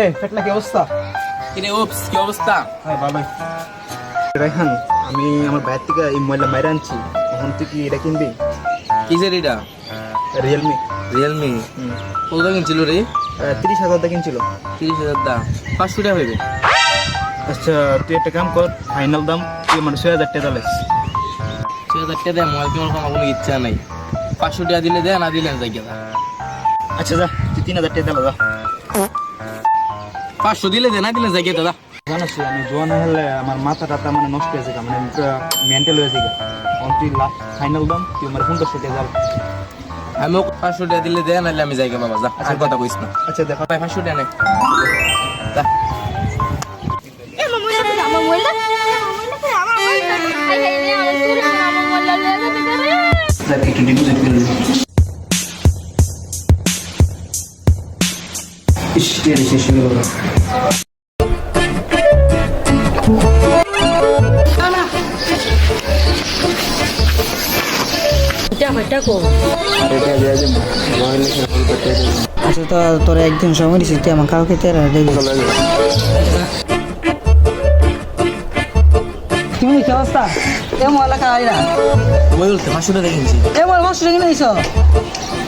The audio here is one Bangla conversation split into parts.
তে ফেটলা কি অবস্থা? কিরে ওপস কি অবস্থা? হ্যাঁ ভালোই রাইহান আমি আমার বাইরে থেকে এই মোবাইলটা মাইরে আনছি। এখন তুই কি এটা কিনবি? কিসের এটা? রিয়েলমি রিয়েলমি কত কিনছিল রে? তিরিশ হাজার টাকা কিনছিল। তিরিশ হাজার দাম পাঁচশো টাকা হইবে। আচ্ছা তুই একটা কাম কর ফাইনাল দাম তুই মানে ছয় হাজার টাকা দিস ছয় হাজার টাকা দেয় মোবাইল আমার কোনো ইচ্ছা নাই। পাঁচশো টাকা দিলে দেয় না দিলে যাই আচ্ছা যা তুই তিন হাজার টাকা দিলা যা। পাঁচশো দিলে দে না দিলে যাই গে দাদা। জানাস আমি জোয়ান হলে আমার মাথা টাথা মানে নষ্ট হয়েছে গা, মানে মেন্টাল গা। এখন তুই লাস্ট ফাইনাল দাম তুই আমার পনেরোশো টাকা যাও আমি ওকে পাঁচশো টাকা দিলে দেয় নাহলে আমি যাই গে বাবা যা আর কথা কইস না। আচ্ছা দেখো। ভাই পাঁচশো টাকা নে। যা। এ মামু দিই ইস টেরি শেষ হয়ে গেল আচ্ছা তো তোর একদিন সময় দিছিস তুই আমার তেরা দেখবি তুমি কি অবস্থা? এমন এলাকা আইরা এমন কিনে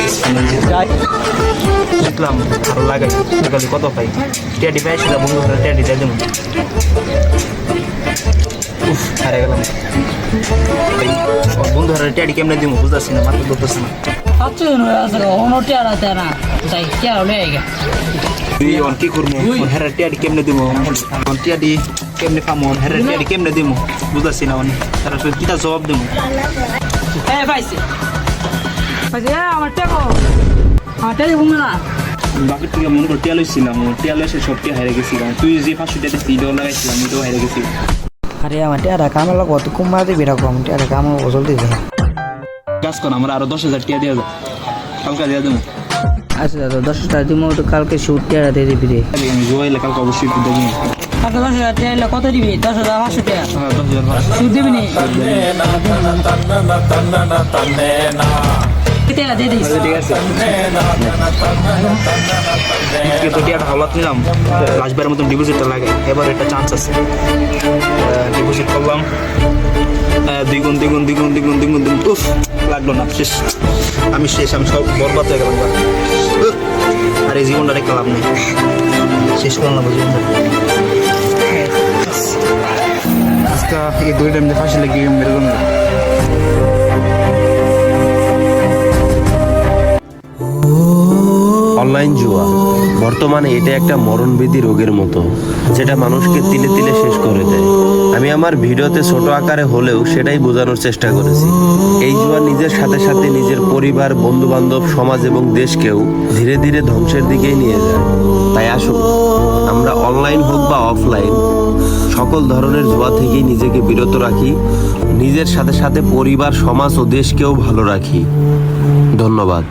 হয়ে দেখলাম ভালো লাগাই লাগালি কত পাই? টেডি পাই সেটা বন্ধু ঘরে টেডি দিয়ে দেবো। উফ হারে গেলাম। বন্ধু ঘরে টেডি কেমনে দিব বুঝতেছি না মাথা ধরতেছি না। আচ্ছা তাই কে লয়ে গে। তুই অন কি করব? হেরে টেডি কেমনে দিব অন টেডি কেমনে পামো হেরে টেডি কেমনে দিব বুঝতেছি না অন তারা কিটা জবাব দেবো পাইছে। আমার টেকো আমার টেরি বুঝবে না। বাকি থেকে মনে করে টিয়া লইছিলাম টিয়া লইছে সব টিয়া হারে গেছিলাম তুই যে পাঁচশো টাকা দিচ্ছি এটাও লাগাইছিলাম এটাও হারে গেছি আরে আমার টেরা কামে লাগো তুই কুম্বা দিবি রাখো টেরা কামে বসল দিবি কাজ কর আমার আরও দশ হাজার টিয়া দেওয়া যায় কালকে দেওয়া দেবো আচ্ছা দাদা দশ টাকা দিমো তো কালকে শুট টেরা দিয়ে দিবি রে আমি জোয়াইলে কালকে অবশ্যই দেবো কালকে দশ হাজার টেরা কত দিবি? দশ হাজার পাঁচশো হ্যাঁ হাজার পাঁচশো। শুট দিবি নি? টেরা দিয়ে দিস ঠিক আছে। আজকে তো টিয়াটা হলাত নিলাম? লাস্টবারের মতন ডিপোজিটটা লাগে। এবার একটা চান্স আছে। ডিপোজিট করলাম। দ্বিগুণ দ্বিগুণ দ্বিগুণ দ্বিগুণ দ্বিগুণ দ্বিগুণ। উফ, লাগল না। শেষ। আমি শেষ, আমি সব বরবাদ হয়ে গেলাম আর এই জীবনটা রেখে লাভ নেই। শেষ করলাম জীবনটা আজকে এই দুইটা এমনি ফাঁসি মেরে অনলাইন জুয়া। বর্তমানে এটা একটা মরণবেদী রোগের মতো, যেটা মানুষকে তিলে তিলে শেষ করে দেয়। আমি আমার ভিডিওতে ছোট আকারে হলেও সেটাই বোঝানোর চেষ্টা করেছি। এই জুয়া নিজের সাথে সাথে নিজের পরিবার বন্ধু বান্ধব সমাজ এবং দেশকেও ধীরে ধীরে ধ্বংসের দিকেই নিয়ে যায়। তাই আসুন, আমরা অনলাইন হোক বা অফলাইন, সকল ধরনের জুয়া থেকেই নিজেকে বিরত রাখি, নিজের সাথে সাথে পরিবার, সমাজ ও দেশকেও ভালো রাখি। ধন্যবাদ।